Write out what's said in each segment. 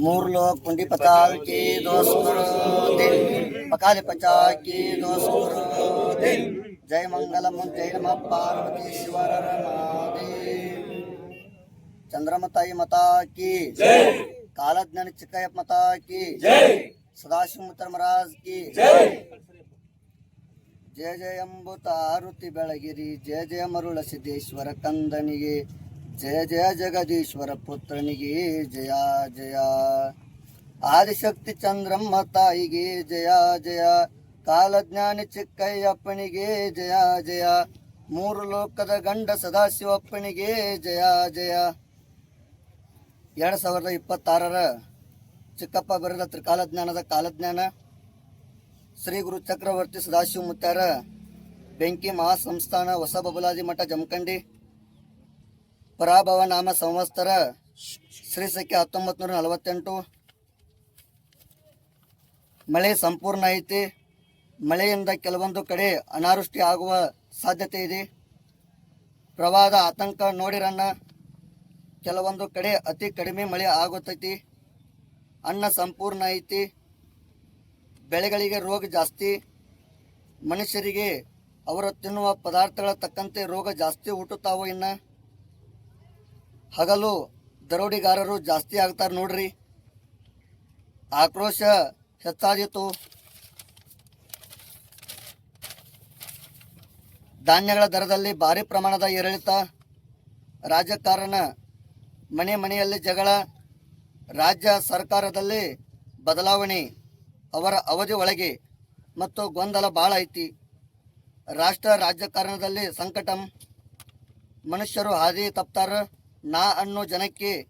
ಮೂರ್ लोग पुंडी पताल की दोस्तों दिन पकाले पचा की दोस्तों दिन जय मंगलम जय नम पार्वतीश्वर चंद्रम ताई मता की जय कालज्ञान चिकयप मता की जय सदाशिव मुतरमराज की जय जय जय ಅಂಬುತ ಆರುತಿ ಬೆಳಗಿರಿ ಜಯ ಜಯ ಮರುಳ ಸಿದ್ದೇಶ್ವರ ಕಂದನಿಗೆ ಜಯ ಜಯ ಜಗದೀಶ್ವರ ಪುತ್ರನಿಗೆ ಜಯ ಜಯ. ಆದಿಶಕ್ತಿ ಚಂದ್ರಮ್ಮ ತಾಯಿಗೆ ಜಯ ಜಯ. ಕಾಲಜ್ಞಾನಿ ಚಿಕ್ಕಯ್ಯಪ್ಪನಿಗೆ ಜಯ ಜಯ. ಮೂರು ಲೋಕದ ಗಂಡ ಸದಾಶಿವಪ್ಪನಿಗೆ ಜಯ ಜಯ. ಎರಡು ಸಾವಿರದ ಇಪ್ಪತ್ತಾರರ ಚಿಕ್ಕಪ್ಪ ಬರೆದ ತ್ರಿಕಾಲಜ್ಞಾನದ ಕಾಲಜ್ಞಾನ ಶ್ರೀ ಗುರು ಚಕ್ರವರ್ತಿ ಸದಾಶಿವ ಮುತ್ತಾರ ಬೆಂಕಿ ಮಹಾಸಂಸ್ಥಾನ ಹೊಸ ಬಬಲಾದಿ ಮಠ ಜಮಖಂಡಿ. ಪರಾಭವ ನಾಮ ಸಂವತ್ಸರ ಶ್ರೀ ಸಂಖ್ಯೆ ಹತ್ತೊಂಬತ್ತು ನಲವತ್ತೆಂಟು. ಮಳೆ ಸಂಪೂರ್ಣ ಐತಿ. ಮಳೆಯಿಂದ ಕೆಲವೊಂದು ಕಡೆ ಅನಾವೃಷ್ಟಿ ಆಗುವ ಸಾಧ್ಯತೆ ಇದೆ. ಪ್ರವಾಹದ ಆತಂಕ ನೋಡಿರನ್ನ ಕೆಲವೊಂದು ಕಡೆ ಅತಿ ಕಡಿಮೆ ಮಳೆ ಆಗುತ್ತೈತಿ. ಅನ್ನ ಸಂಪೂರ್ಣ ಐತಿ. ಬೆಳೆಗಳಿಗೆ ರೋಗ ಜಾಸ್ತಿ. ಮನುಷ್ಯರಿಗೆ ಅವರು ತಿನ್ನುವ ಪದಾರ್ಥಗಳ ತಕ್ಕಂತೆ ರೋಗ ಜಾಸ್ತಿ ಹುಟ್ಟುತ್ತಾವೋ ಇನ್ನ? ಹಗಲು ದರೋಡಿಗಾರರು ಜಾಸ್ತಿ ಆಗ್ತಾರೆ ನೋಡ್ರಿ. ಆಕ್ರೋಶ ಹೆಚ್ಚಾಗಿತ್ತು ಧಾನ್ಯಗಳ ದರದಲ್ಲಿ ಭಾರಿ ಪ್ರಮಾಣದ ಏರಿಳಿತ. ರಾಜಕಾರಣ, ಮನೆ ಮನೆಯಲ್ಲಿ ಜಗಳ, ರಾಜ್ಯ ಸರ್ಕಾರದಲ್ಲಿ ಬದಲಾವಣೆ, ಅವರ ಅವಧಿ ಒಳಗೆ ಮತ್ತು ಗೊಂದಲ ಭಾಳ ಐತಿ. ರಾಷ್ಟ್ರ ರಾಜಕಾರಣದಲ್ಲಿ ಸಂಕಟಂ, ಮನುಷ್ಯರು ಹಾದಿ ತಪ್ತಾರ. ನಾ ಅನ್ನೋ ಜನಕ್ಕೆ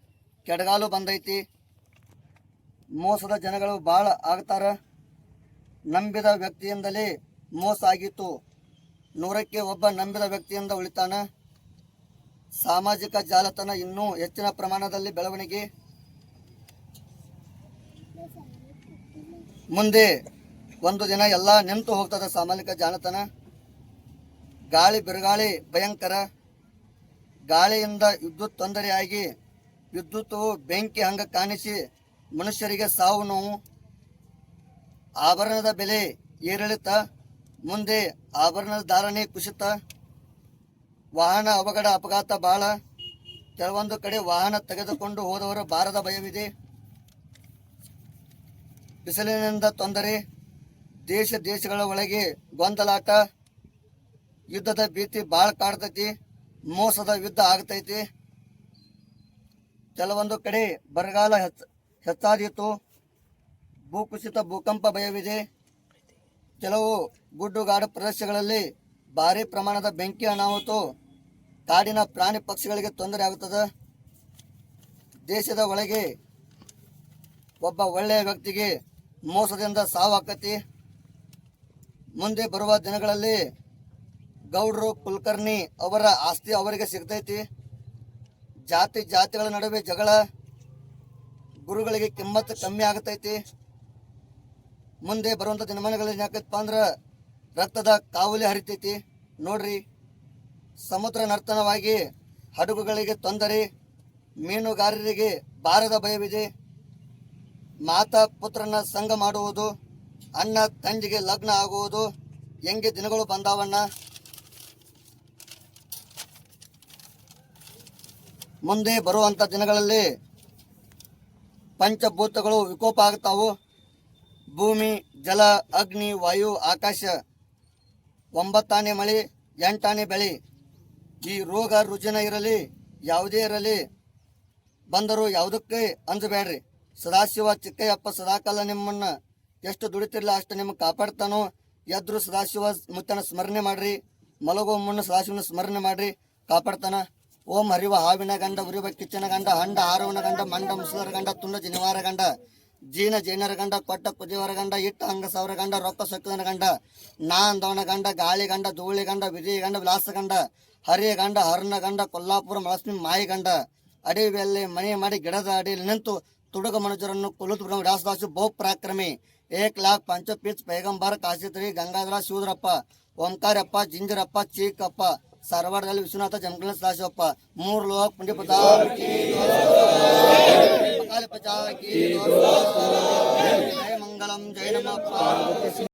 ಕೆಡಗಾಲು ಬಂದೈತಿ. ಮೋಸದ ಜನಗಳು ಭಾಳ ಆಗ್ತಾರ. ನಂಬಿದ ವ್ಯಕ್ತಿಯಿಂದಲೇ ಮೋಸ ಆಗಿತ್ತು. ನೂರಕ್ಕೆ ಒಬ್ಬ ನಂಬಿದ ವ್ಯಕ್ತಿಯಿಂದ ಉಳಿತಾನ. ಸಾಮಾಜಿಕ ಜಾಲತಾಣ ಇನ್ನೂ ಹೆಚ್ಚಿನ ಪ್ರಮಾಣದಲ್ಲಿ ಬೆಳವಣಿಗೆ. ಮುಂದೆ ಒಂದು ದಿನ ಎಲ್ಲ ನಿಂತು ಹೋಗ್ತದೆ ಸಾಮಾಜಿಕ ಜಾಲತಾಣ. ಗಾಳಿ ಬಿರುಗಾಳಿ ಭಯಂಕರ. ಗಾಳಿಯಿಂದ ವಿದ್ಯುತ್ ತೊಂದರೆಯಾಗಿ ವಿದ್ಯುತ್ತು ಬೆಂಕಿ ಹಂಗ ಕಾಣಿಸಿ ಮನುಷ್ಯರಿಗೆ ಸಾವು ನೋವು. ಆಭರಣದ ಬೆಲೆ ಏರಿಳಿತ, ಮುಂದೆ ಆಭರಣದ ಧಾರಣೆ ಕುಸಿತ. ವಾಹನ ಅವಘಡ ಅಪಘಾತ ಭಾಳ ಕೆಲವೊಂದು ಕಡೆ ವಾಹನ ತೆಗೆದುಕೊಂಡು ಹೋದವರು ಬಾರದ ಭಯವಿದೆ. ಬಿಸಿಲಿನಿಂದ ತೊಂದರೆ. ದೇಶ ದೇಶಗಳ ಒಳಗೆ ಗೊಂದಲಾಟ. ಯುದ್ಧದ ಭೀತಿ ಭಾಳ ಕಾಡ್ತೈತಿ. ಮೋಸದ ಯುದ್ಧ ಆಗ್ತೈತಿ. ಕೆಲವೊಂದು ಕಡೆ ಬರಗಾಲ ಹೆಚ್ಚ, ಹೆಚ್ಚಾದೀತು. ಭೂಕುಸಿತ, ಭೂಕಂಪ ಭಯವಿದೆ. ಕೆಲವು ಗುಡ್ಡುಗಾಡು ಪ್ರದೇಶಗಳಲ್ಲಿ ಭಾರಿ ಪ್ರಮಾಣದ ಬೆಂಕಿ ಅನಾಹುತು ಕಾಡಿನ ಪ್ರಾಣಿ ಪಕ್ಷಿಗಳಿಗೆ ತೊಂದರೆ ಆಗುತ್ತದೆ. ದೇಶದ ಒಳಗೆ ಒಬ್ಬ ಒಳ್ಳೆಯ ವ್ಯಕ್ತಿಗೆ ಮೋಸದಿಂದ ಸಾವು ಆಕತಿ ಮುಂದೆ ಬರುವ ದಿನಗಳಲ್ಲಿ ಗೌಡ್ರು, ಕುಲಕರ್ಣಿ ಅವರ ಆಸ್ತಿ ಅವರಿಗೆ ಸಿಗ್ತೈತಿ. ಜಾತಿ, ಜಾತಿಗಳ ನಡುವೆ ಜಗಳ ಗುರುಗಳಿಗೆ ಕಿಮ್ಮತ್ತು ಕಮ್ಮಿ ಆಗತೈತಿ. ಮುಂದೆ ಬರುವಂಥ ದಿನಮಾನಗಳಲ್ಲಿ ಯಾಕಪ್ಪ ಅಂದ್ರೆ ರಕ್ತದ ಕಾವಲಿ ಹರಿತೈತಿ. ನೋಡ್ರಿ, ಸಮುದ್ರ ನರ್ತನವಾಗಿ ಹಡಗುಗಳಿಗೆ ತೊಂದರೆ, ಮೀನುಗಾರರಿಗೆ ಬಾರದ ಭಯವಿದೆ. ಮಾತಾ ಪುತ್ರನ ಸಂಘ ಮಾಡುವುದು, ಅಣ್ಣ ತಂಜಿಗೆ ಲಗ್ನ ಆಗುವುದು, ಹೆಂಗೆ ದಿನಗಳು ಬಂದಾವಣ್ಣ? ಮುಂದೆ ಬರುವಂಥ ದಿನಗಳಲ್ಲಿ ಪಂಚಭೂತಗಳು ವಿಕೋಪ ಆಗ್ತಾವು. ಭೂಮಿ, ಜಲ, ಅಗ್ನಿ, ವಾಯು, ಆಕಾಶ, ಒಂಬತ್ತಾನೆ ಮಳೆ, ಎಂಟಾನೆ ಬೆಳೆ. ಈ ರೋಗ ರುಜಿನ ಇರಲಿ, ಯಾವುದೇ ಇರಲಿ, ಬಂದರೂ ಯಾವುದಕ್ಕೆ ಅಂಜಬೇಡ್ರಿ. ಸದಾಶಿವ ಚಿಕ್ಕಯ್ಯಪ್ಪ ಸದಾಕಾಲ ನಿಮ್ಮನ್ನು ಎಷ್ಟು ದುಡಿತಿರ್ಲ ಅಷ್ಟು ನಿಮಗೆ ಕಾಪಾಡ್ತಾನೋ. ಎದ್ರು ಸದಾಶಿವ ಮುತ್ತನ ಸ್ಮರಣೆ ಮಾಡ್ರಿ. ಮಲಗೋ ಮುನ್ನ ಸದಾಶಿವನ ಸ್ಮರಣೆ ಮಾಡ್ರಿ. ಕಾಪಾಡ್ತಾನ. ಓಂ ಹರಿವ, ಹಾವಿನ ಗಂಡ ಉರಿವ, ಕಿಚ್ಚನ ಗಂಡ ಹಂಡ ಹಾರವನ ಗಂಡ ಮಂಡ ಮುಸುಲರ ಗಂಡ ತುಂಡ, ಜನಿವಾರ ಗಂಡ ಜೀನ ಜೈನರ ಗಂಡ ಕೊಟ್ಟ ಕುದಿಯವರ ಗಂಡ ಇಟ್ಟ ಹಂಗ ಸಾವಿರ ಗಂಡ ರೊಕ್ಕ ಸೊಕ್ಕದನ ಗಂಡ ನಾ, ಅಂದವನ ಗಂಡ ಗಾಳಿ ಗಂಡ ಧೂಳಿ ಗಂಡ ವಿಜಯ ಗಂಡ ವಿಲಾಸ ಗಂಡ ಹರಿಯ ಗಂಡ ಹರ್ನ ಗಂಡ ಕೊಲ್ಲಾಪುರ ಮಳಸ್ಮಿ ಮಾಯಿ ಗಂಡ ಅಡಿವೆಯಲ್ಲಿ ಮನೆ ಮಾಡಿ, ಗಿಡದ ಅಡಿಯಲ್ಲಿ ನಿಂತು ತುಡುಗ ಮನುಜರನ್ನು ಬ್ರಹ್ಮ ವ್ಯಾಸದಾಸು ಬಹು ಪರಾಕ್ರಮಿ ಏಕ್ ಲಾಖ್ ಪಂಚಪೀಚ್ ಪೈಗಂಬರ್ ಕಾಶಿತ್ರಿ ಗಂಗಾಧರ ಶಿವದ್ರಪ್ಪ ಓಂಕಾರಪ್ಪ, ಜಿಂಜರಪ್ಪ, ಚೀಕಪ್ಪ ಸರ್ವಾರ್ಗಲ ವಿಶ್ವನಾಥ ಜಮಕಲ ದಾಸೋಪ್ಪ ಮೂರು ಲೋಕ ಪುಂಡಿ ಪದ ಮಂಗಲಂ ಜೈ ನಮಪ್ಪ